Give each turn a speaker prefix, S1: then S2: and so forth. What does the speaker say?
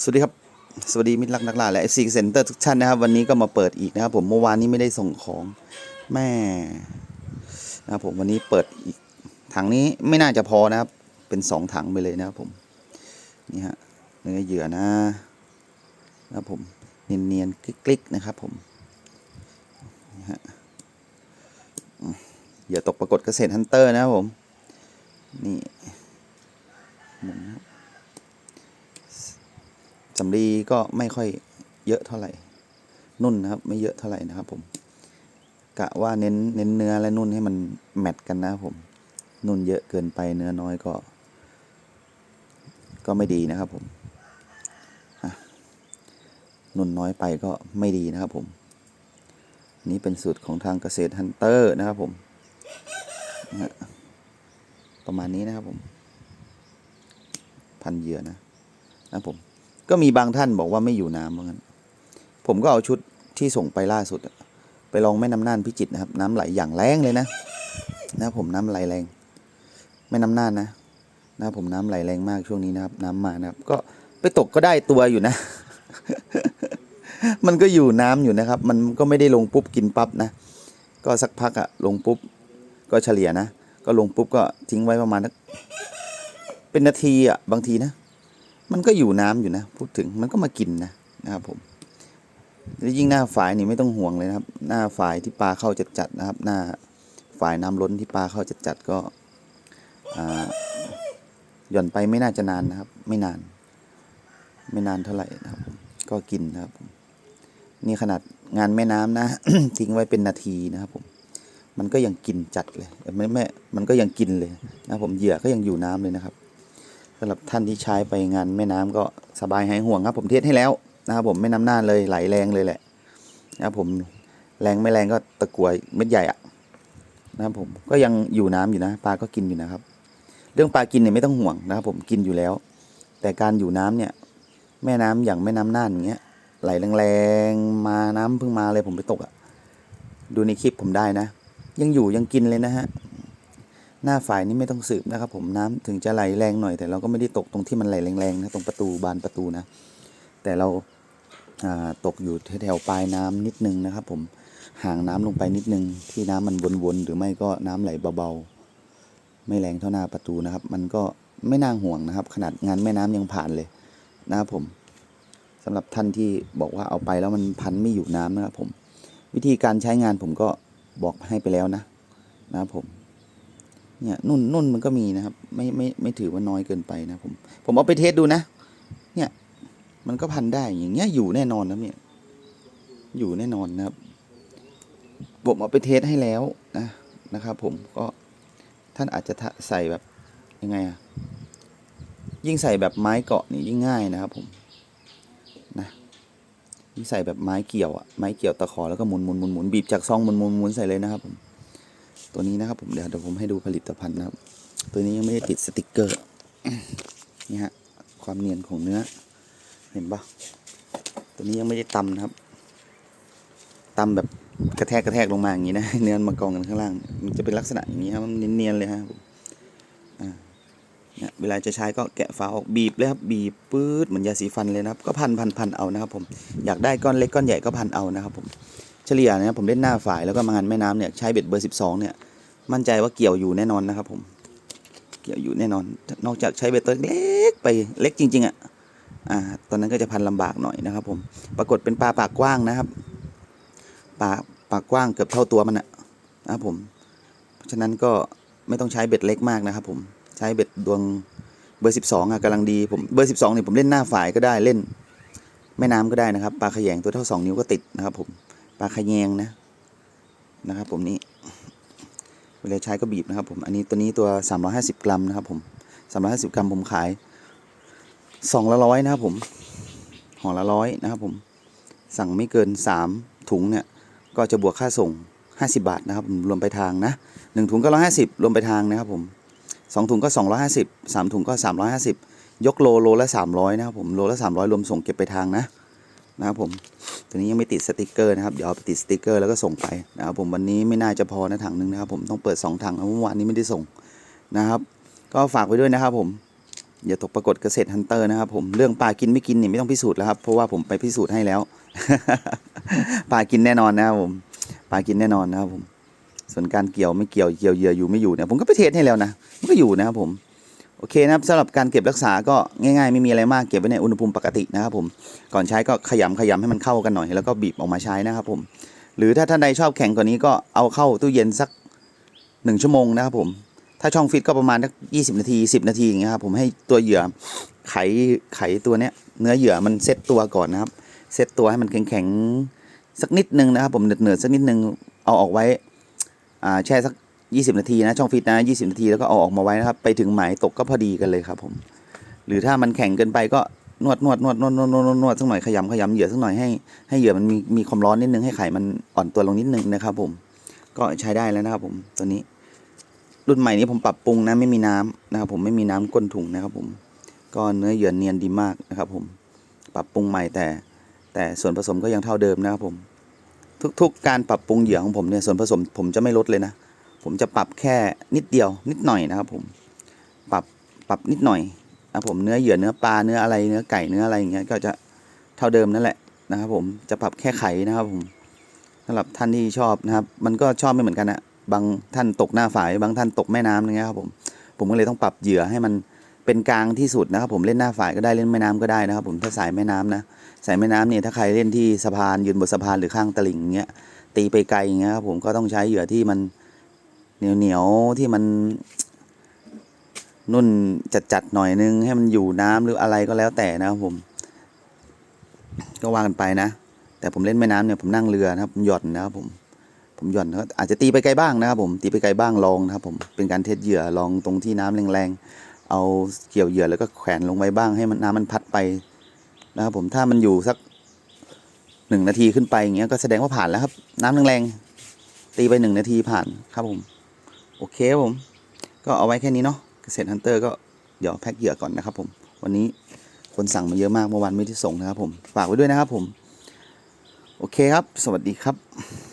S1: สวัสดีครับ สวัสดีมิตรรักนักล่าและ FC Center ทุกท่านนะครับ วันนี้ก็มาเปิดอีกนะครับ ผมเมื่อวานนี้ไม่ได้ส่งของแม่นะครับผมวันนี้เปิดอีกถังนี้ไม่น่าจะพอนะครับ เป็นสองถังไปเลยนะครับผมนี่ฮะเนื้อเหยื่อนะนะครับผมเนียนๆกลิกๆนะครับผมนี่ฮะเหยื่อตกปรากฏเกษตรฮันเตอร์นะครับผมนี่หมุนนะครับ สำลีก็ไม่ค่อยเยอะเท่าไหร่ นุ่นนะครับ ไม่เยอะเท่าไหร่นะครับ ผมกะว่าเน้นเน้นเนื้อและนุ่นให้มันแมทกันนะครับผม นุ่นเยอะเกินไปเนื้อน้อยก็ ก็ไม่ดีนะครับ ผมนุ่นน้อยไปก็ไม่ดีนะครับ ผม นี่เป็นสูตรของทางเกษตรฮันเตอร์นะครับ ผมประมาณนี้นะครับผม พันเหยื่อนะนะผม ก็มีบางท่านบอกว่าไม่อยู่น้ำเหมือนกันผมก็เอาชุดที่ส่งไปล่าสุด ไปลองแม่น้ำน่านพิจิตรนะครับ น้ำไหลอย่างแรงเลยนะ นะผมน้ำไหลแรงแม่น้ำน่านนะนะผมน้ำไหลแรงมากช่วงนี้นะครับ น้ำมานะครับ ก็ไปตกก็ได้ตัวอยู่นะ มันก็อยู่น้ำอยู่นะครับ มันก็ไม่ได้ลงปุ๊บกินปั๊บนะ ก็สักพักอะลงปุ๊บก็เฉลี่ยนะ ก็ลงปุ๊บก็ทิ้งไว้ประมาณนักเป็นนาทีอะบางทีนะ มันก็อยู่น้ำอยู่นะ พูดถึงมันก็มากินนะนะครับผมแล้วยิ่งหน้าฝายนี่ไม่ต้องห่วงเลยนะครับ หน้าฝายที่ปลาเข้าจัดจัดๆนะครับ หน้าฝายน้ำล้นที่ปลาเข้าจัดจัดๆก็หย่อนไปไม่น่าจะนานนะครับ ไม่นาน ไม่นานเท่าไหร่นะครับ ก็กินนะครับ นี่ขนาดงานแม่น้ำนะ ทิ้งไว้เป็นนาทีนะครับผมมันก็ยังกินจัดเลยไม่ไม่มันก็ยังกินเลยนะครับผมเหยื่อก็ยังอยู่น้ำเลยนะครับ สำหรับท่านที่ใช้ไปงานแม่น้ำก็สบายหายห่วงครับ ผมเทสให้แล้วนะครับผมแม่น้ำน่านเลยไหลแรงเลยแหละนะครับผมแรงไม่แรงก็ตะกวยเม็ดใหญ่อะนะครับผมก็ยังอยู่น้ำอยู่นะปลาก็กินอยู่นะครับ เรื่องปลากินเนี่ยไม่ต้องห่วงนะครับผมกินอยู่แล้ว แต่การอยู่น้ำเนี่ย แม่น้ำอย่างแม่น้ำน่านอย่างเงี้ยไหลแรงๆมาน้ำเพิ่งมาเลยผมไปตกอะดูในคลิปผมได้นะ ยังอยู่ยังกินเลยนะฮะ หน้าฝ่ายนี่ไม่ต้องสืบนะครับ ผมน้ำถึงจะไหลแรงหน่อย แต่เราก็ไม่ได้ตกตรงที่มันไหลแรงๆนะตรงประตูบานประตูนะ แต่เราาตกอยู่แถวปลายน้ำนิดนึงนะครับ ผมห่างน้ำลงไปนิดนึง ที่น้ำมันวนๆหรือไม่ก็น้ำไหลเบาๆไม่แรงเท่าหน้าประตูนะครับ มันก็ไม่น่าห่วงนะครับ ขนาดงานแม่น้ำยังผ่านเลยนะครับผมสำหรับท่านที่บอกว่าเอาไปแล้วมันพันไม่อยู่น้ำนะครับผม วิธีการใช้งานผมก็บอกให้ไปแล้วนะนะครับผม เนี่ยนุ่นนุ่นมันก็มีนะครับ ไม่ไม่ไม่ถือว่าน้อยเกินไปนะผม ผมเอาไปเทสดูนะ เนี่ย มันก็พันได้อย่างเงี้ยอยู่แน่นอนนะเนี่ย อยู่แน่นอนนะครับผมเอาไปเทสให้แล้วนะนะครับผมก็ท่านอาจจะทะใส่แบบยังไงอะยิ่งใส่แบบไม้เกาะนี่ยิ่งง่ายนะครับผมนะยิ่งใส่แบบไม้เกี่ยวอะไม้เกี่ยวตะขอแล้วก็หมุนหมุนหมุนหมุนบีบจากซองหมุนหมุนหมุนใส่เลยนะครับผม ตัวนี้นะครับผมเดี๋ยวเดี๋ยวผมให้ดูผลิตภัณฑ์นะครับ ตัวนี้ยังไม่ได้ติดสติกเกอร์นี่ฮะความเนียนของเนื้อ เห็นปะตัวนี้ยังไม่ได้ตำนะครับตำแบบกระแทกกระแทกลงมาอย่างนี้นะเนื้อมากองกันข้างล่าง มันจะเป็นลักษณะอย่างนี้ครับมันเนียนๆเลยฮะเนี่ยเวลาจะใช้ก็แกะฝาออกบีบเลยครับบีบปื๊ดเหมือนยาสีฟันเลยนะครับ ก็พันพันพันเอานะครับผมอยากได้ก้อนเล็กก้อนใหญ่ก็พันเอานะครับผม เฉลี่ยนะครับผมเล่นหน้าฝ่ายแล้วก็มางานแม่น้ำเนี่ยใช้เบ็ดเบอร์สิบสองเนี่ยมั่นใจว่าเกี่ยวอยู่แน่นอนนะครับผมเกี่ยวอยู่แน่นอน นอกจากใช้เบ็ดตัวเล็กไปเล็กจริงๆอะอ่าตอนนั้นก็จะพันลำบากหน่อยนะครับ ผมปรากฏเป็นปลาปากกว้างนะครับปลาปากกว้างเกือบเท่าตัวมันอะนะครับผมเพราะฉะนั้นก็ไม่ต้องใช้เบ็ดเล็กมากนะครับผมใช้เบ็ดดวงเบอร์สิบสองอะกำลังดีผมเบอร์สิบสองเนี่ยผมเล่นหน้าฝ่ายก็ได้เล่นแม่น้ำก็ได้นะครับปลาขยงตัวเท่าสองนิ้วก็ติดนะครับผม ปลาขยงนะนะครับ ผมนี่เวลาใช้ก็บีบนะครับ ผมอันนี้ตัวนี้ตัว 350 กรัมนะครับ ผม350 กรัมผมขายสองละร้อยนะครับผมห่อละร้อยนะครับผมสั่งไม่เกิน 3 ถุงเนี่ยก็จะบวกค่าส่ง 50 บาทนะครับรวมไปทางนะหนึ่งถุงก็ 150 รวมไปทางนะครับผมสองถุงก็ 250สามถุงก็ 350 ยกโลโลละ 300 นะครับผมโลละ 300 รวมส่งเก็บไปทางนะ นะครับผมตัวนี้ยังไม่ติดสติกเกอร์นะครับเดี๋ยวเอาไปติดสติกเกอร์แล้วก็ส่งไปนะครับผมวันนี้ไม่น่าจะพอนะถังหนึ่งนะครับผมต้องเปิด2ถังเมื่อวานนี้ไม่ได้ส่งนะครับ ก็ฝากไว้ด้วยนะครับผมอย่าตกปรากฏเกษตรฮันเตอร์นะครับผมเรื่องปลากินไม่กินนี่ไม่ต้องพิสูจน์แล้วครับเพราะว่าผมไปพิสูจน์ให้แล้วปลากินแน่นอนนะครับผมปลากินแน่นอนนะครับผมส่วนการเกี่ยวไม่เกี่ยวเกี่ยวเหยื่ออยู่ไม่อยู่เนี่ยผมก็ไปเทสให้แล้วนะมันก็อยู่นะครับผม โอเคนะครับสำหรับการเก็บรักษาก็ง่ายๆ ไม่มีอะไรมากเก็บไว้ในอุณหภูมิปกตินะครับผมก่อนใช้ก็ขยำขยำให้มันเข้ากันหน่อย แล้วก็บีบออกมาใช้นะครับผมหรือถ้าท่านใดชอบแข็งกว่านี้ก็เอาเข้าตู้เย็นสักหนึ่งชั่วโมงนะครับผมถ้าช่องฟิตก็ประมาณสักยี่สิบนาทีสิบนาทีอย่างเงี้ยครับผมให้ตัวเหยื่อไขไขตัวเนี้ยเนื้อเหยื่อมันเซ็ตตัวก่อนนะครับเซ็ตตัวให้มันแข็งๆสักนิดนึงนะครับผมเนืดๆสักนิดนึงเอาออกไว้อ่าแช่สัก 20 นาทีนะช่องฟิตนะ 20 นาทีแล้วก็เอาออกมาไว้นะครับ ไปถึงหมายตกก็พอดีกันเลยครับผม หรือถ้ามันแข็งเกินไปก็นวดนวดนวดนวดนวดนวดนวดสักหน่อยขยำขยำเหยื่อสักหน่อยให้ให้เหยื่อมันมีมีความร้อนนิดนึงให้ไข่มันอ่อนตัวลงนิดนึงนะครับ ผม ก็ใช้ได้แล้วนะครับ ผมตัวนี้ รุ่นใหม่นี้ผมปรับปรุงนะไม่มีน้ำนะครับ ผมไม่มีน้ำก้นถุงนะครับ ผม ก็เนื้อเหยื่อเนียนดีมากนะครับ ผม ปรับปรุงใหม่แต่ แต่ส่วนผสมก็ยังเท่าเดิมนะครับ ผม ทุกๆกการปรับปรุงเหยื่อของผมเนี่ยส่วนผสมผมจะไม่ลดเลยนะ ผมจะปรับแค่นิดเดียวนิดหน่อยนะครับ ผมปรับปรับนิดหน่อยนะผมเนื้อเหยื่อเนื้อปลาเนื้ออะไรเนื้อไก่เนื้ออะไรอย่างเงี้ยก็จะเท่าเดิมนั่นแหละนะครับ ผมจะปรับแค่ไขนะครับ ผมสำหรับท่านที่ชอบนะครับ มันก็ชอบไม่เหมือนกันนะบางท่านตกหน้าฝาย บางท่านตกแม่น้ำอย่างเงี้ยครับผมผมก็เลยต้องปรับเหยื่อให้มันเป็นกลางที่สุดนะครับ ผมเล่นหน้าฝายก็ได้เล่นแม่น้ำก็ได้นะครับ ผมถ้าสายแม่น้ำนะสายแม่น้ำเนี่ยถ้าใครเล่นที่สะพานยืนบนสะพานหรือข้างตลิ่งอย่างเงี้ยตีไปไกลอย่างเงี้ยครับผมก็ต้องใช้เหยื่อที่มัน เหนียวเหนียวๆที่มันนุ่นจัดๆหน่อยนึง ให้มันอยู่น้ำหรืออะไรก็แล้วแต่นะครับผม ก็ว่ากันไปนะ แต่ผมเล่นแม่น้ำเนี่ยผมนั่งเรือนะครับผมหย่อนนะครับผม ผมหย่อนก็อาจจะตีไปไกลบ้างนะครับ ผมตีไปไกลบ้างลองนะครับ ผมเป็นการเทสเหยื่อลองตรงที่น้ำแรงๆเอาเกี่ยวเหยื่อแล้วก็แขวนลงไปบ้างให้มันน้ำมันพัดไปนะครับ ผมถ้ามันอยู่สักหนึ่งนาทีขึ้นไปอย่างเงี้ยก็แสดงว่าผ่านแล้วครับ น้ำแรงๆตีไปหนึ่งนาทีผ่านครับผม โอเคครับผม ก็เอาไว้แค่นี้เนาะเกษตรฮันเตอร์ก็เดี๋ยวแพ็คเหยื่อก่อนนะครับผมวันนี้คนสั่งมาเยอะมากเมื่อวานไม่ได้ส่งนะครับผมฝากไว้ด้วยนะครับผม โอเคครับ สวัสดีครับ